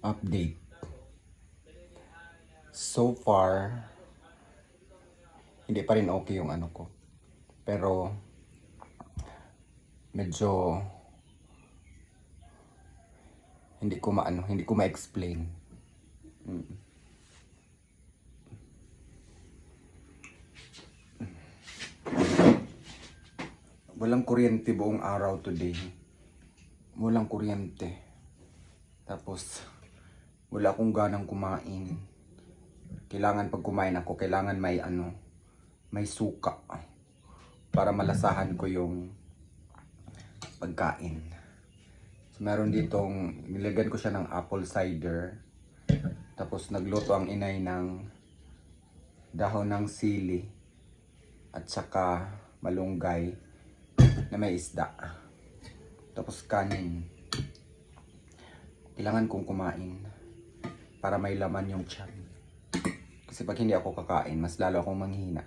update. So far, hindi pa rin okay yung ano ko. Pero, medyo, hindi ko maano, hindi ko ma-explain. Mm. Walang kuryente buong araw today. Walang kuryente. Tapos, wala akong ganang kumain. Kailangan pag kumain ako, kailangan may ano, may suka. Para malasahan ko yung pagkain. So, meron ditong, nilagyan ko siya ng apple cider. Tapos nagluto ang inay ng dahon ng sili at saka malunggay na may isda. Tapos kanin. Kailangan kong kumain para may laman yung tiyan. Kasi pag hindi ako kakain, mas lalo akong manghina.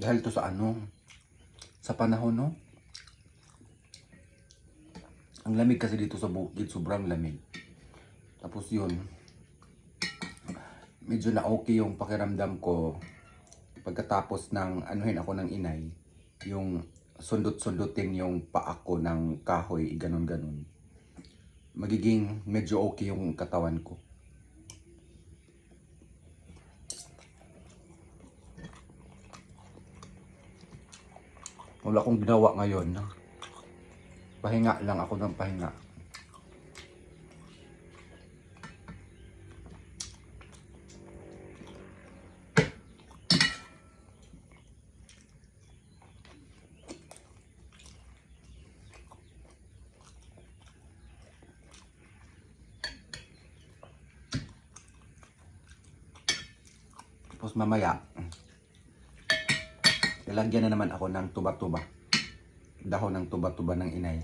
Dahil to sa ano, sa panahon, no? Ang lamig kasi dito sa bukid, sobrang lamig. Tapos yun, medyo na okay yung pakiramdam ko pagkatapos ng anuhin ako ng inay, yung sundot-sundutin yung paa ko ng kahoy, ganon-ganon. Magiging medyo okay yung katawan ko. Wala akong ginawa ngayon. Pahinga lang ako ng pahinga. Tapos mamaya, lalagyan na naman ako ng tuba-tuba. Dahon ng tuba-tuba ng inay.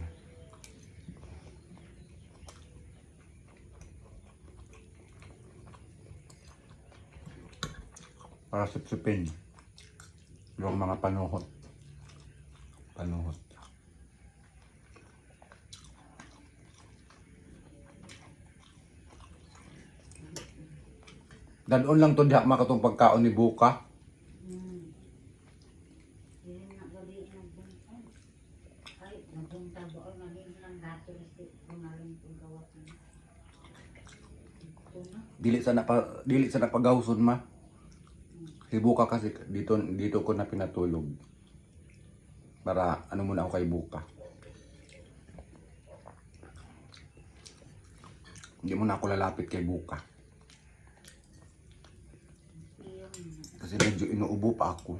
Para sipsipin yung mga panuhot. Panuhot. Dadon lang to diha makatong pagkaon ni Buka. Hindi na gali nagbunta. Ay, nagbunta ba o naging lang gato na si kumalang kong gawat na. Kuna, Dili sa napa dili sa napagawson ma. Si Buka kasi dito dito ko na pinatulog. Para ano muna ako kay Buka. Hindi mo na ako lalapit kay Buka. Kasi medyo inuubo pa ako.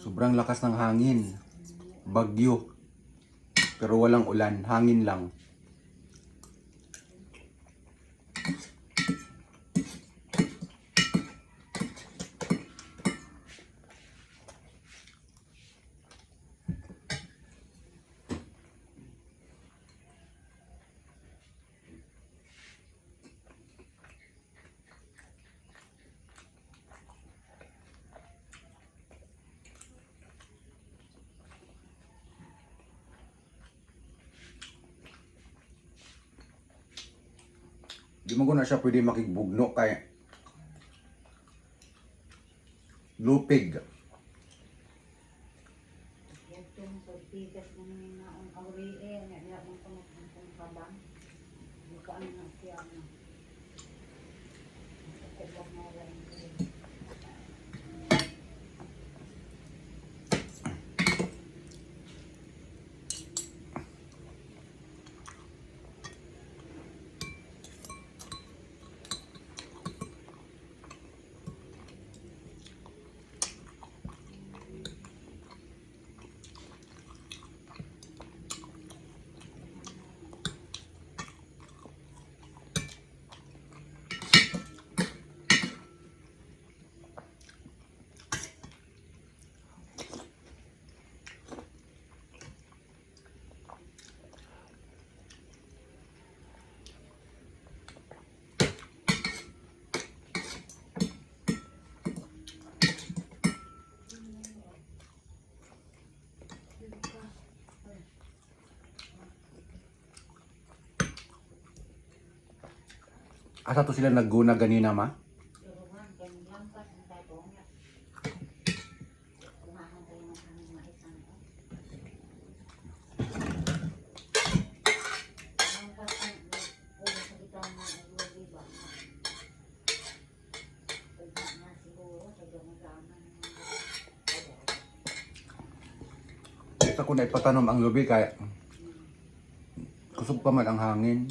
Sobrang lakas ng hangin. Bagyo. Pero walang ulan, hangin lang. Di mo na siya pwede makigbugno kay lupig. Itong pagtigas mo na yung naong auri eh, nga niya mong kumakampong kabang. Bukaan na siya na. Kubak na lang ko. Asa to sila nagguna ganina ma? Turuan, kaya lampas ang tayo niya. Kumahan tayo ng aming maisan ko. Lampas ang ulo sa bitaw na ulo, di ba? Pagka na siguro, sa gama-gama ng Ito ko na ipatanom ang lubi kaya kusog pa man ang hangin.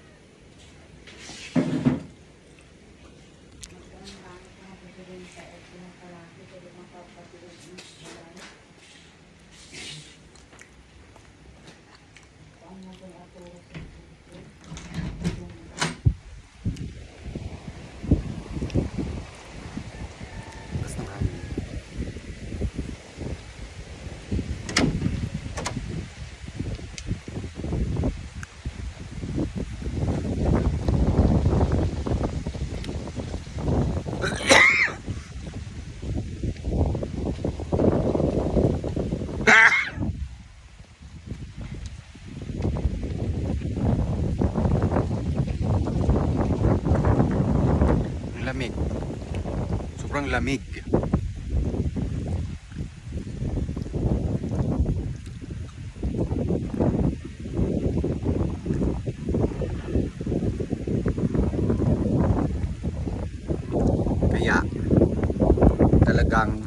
Sobrang lamig. Kaya talagang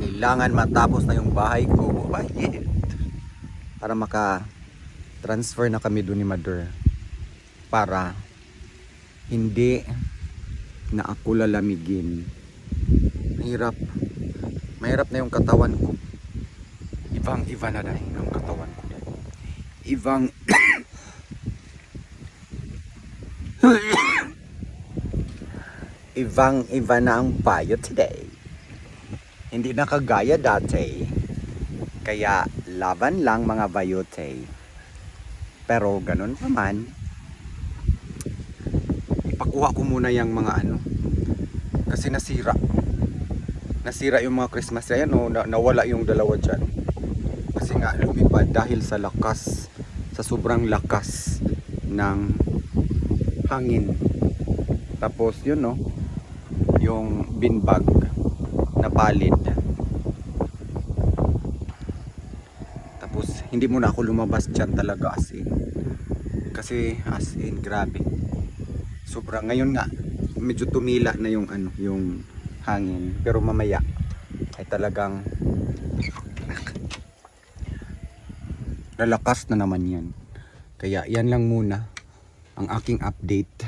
kailangan matapos na yung bahay ko. Bakit? Para maka transfer na kami doon ni Mother. Para hindi na ako lalamigin. Mahirap. Mahirap na yung katawan ko. Ibang iba na dahil ang katawan ko. Ibang Ibang iba na ang payo today. Hindi na kagaya dati. Kaya laban lang mga bayote. Pero ganun pa man, ipakuha ko muna yung mga ano. Kasi nasira. Nasira yung mga Christmas tree. Ayan, na, nawala yung dalawa dyan. Kasi nga lumipad dahil sa lakas, sa sobrang lakas ng hangin. Tapos yun no, yung binbag na palid. Tapos hindi mo na ako lumabas dyan talaga as in. Kasi as in grabe. Sobra ngayon nga medyo tumila na yung ano, yung hangin. Pero mamaya ay talagang lalakas na naman yan. Kaya yan lang muna ang aking update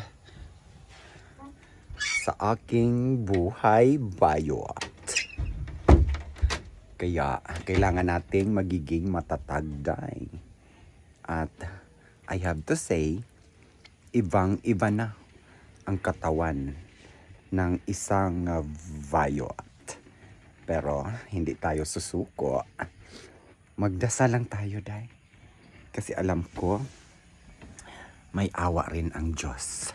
sa aking buhay bayot. Kaya kailangan nating magiging matatag day. At I have to say, ibang iba na ang katawan ng isang uh, bayot. Pero hindi tayo susuko. Magdasal lang tayo, day. Kasi alam ko, may awa rin ang Diyos.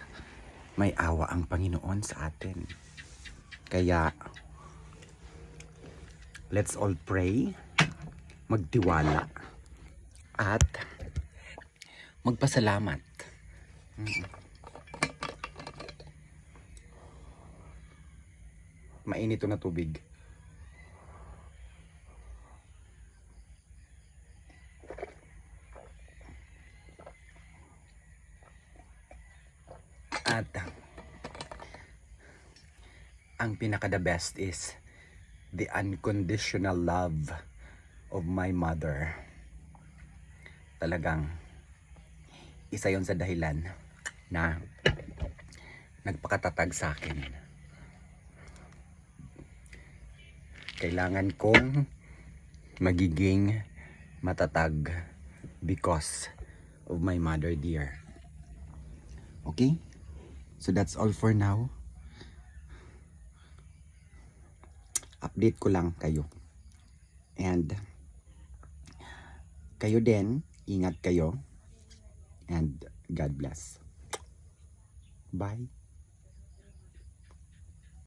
May awa ang Panginoon sa atin. Kaya, let's all pray, magtiwala, at magpasalamat. Mm. Mainit na tubig. At ang pinaka the best is the unconditional love of my mother. Talagang isa yon sa dahilan na nagpakatatag sa akin. Kailangan kong magiging matatag because of my mother dear. Okay? So that's all for now. Update ko lang kayo. And kayo din, ingat kayo. And God bless. Bye.